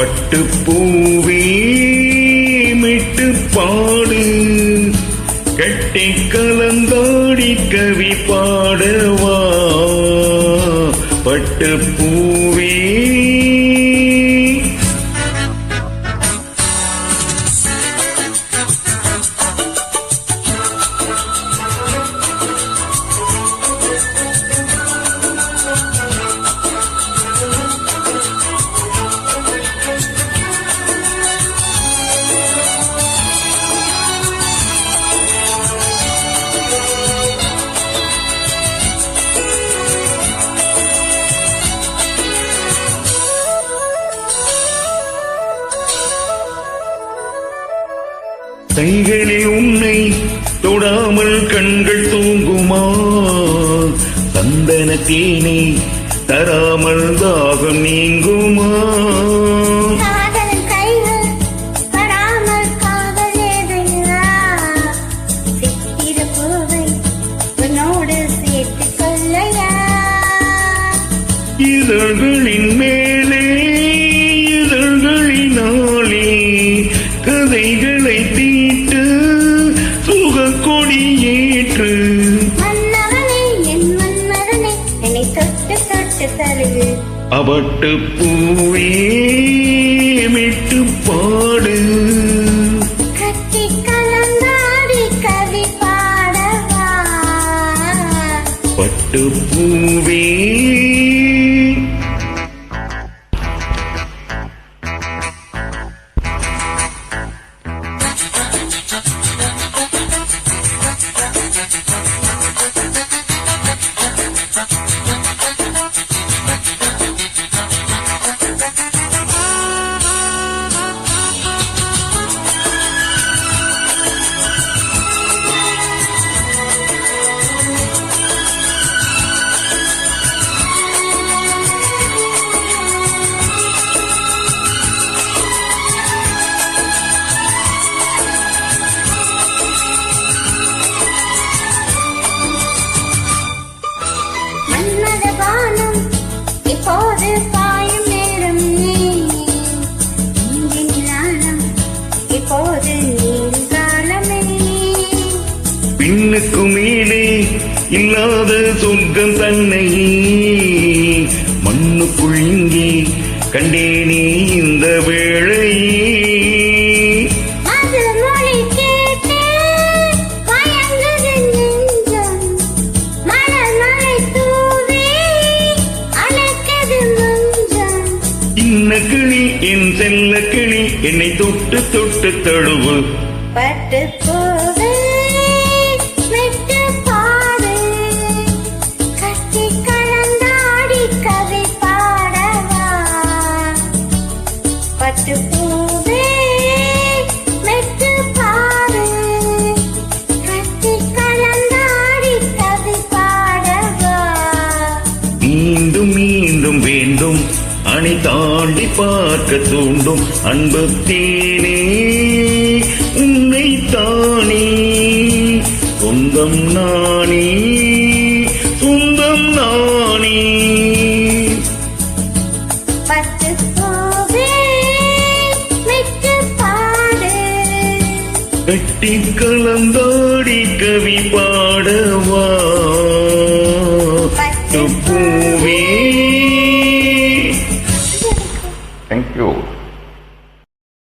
பட்டு பூவே மிட்டு பாடு. கட்டி கலந்தாடி கவி பாடவா. பட்டு பூவே கைகளில் உன்னை தொடாமல் கண்கள் தூங்குமா? சந்தன தேனை தராமல் தாகம் நீங்குமா? காதல் கைகள் அவட்டு பூவே மிட்டு பாடு. பட்டு பூவே பின்னுக்கு மேலே இல்லாத சொர்க்கம் தன்னை. மண்ணுக்குள் இங்கே கண்டேனே இந்த வேளை. கிளி என் செல்ல கிளி என்னை தொட்டு தொட்டு தழுவு. பட்டு பூவே பார்க்க தூண்டும் அன்பு தேனே. உன்னை தானே. சொந்தம் நானே. சொந்தம் நானே. கட்டி கலந்தாடி கவி பாடவா.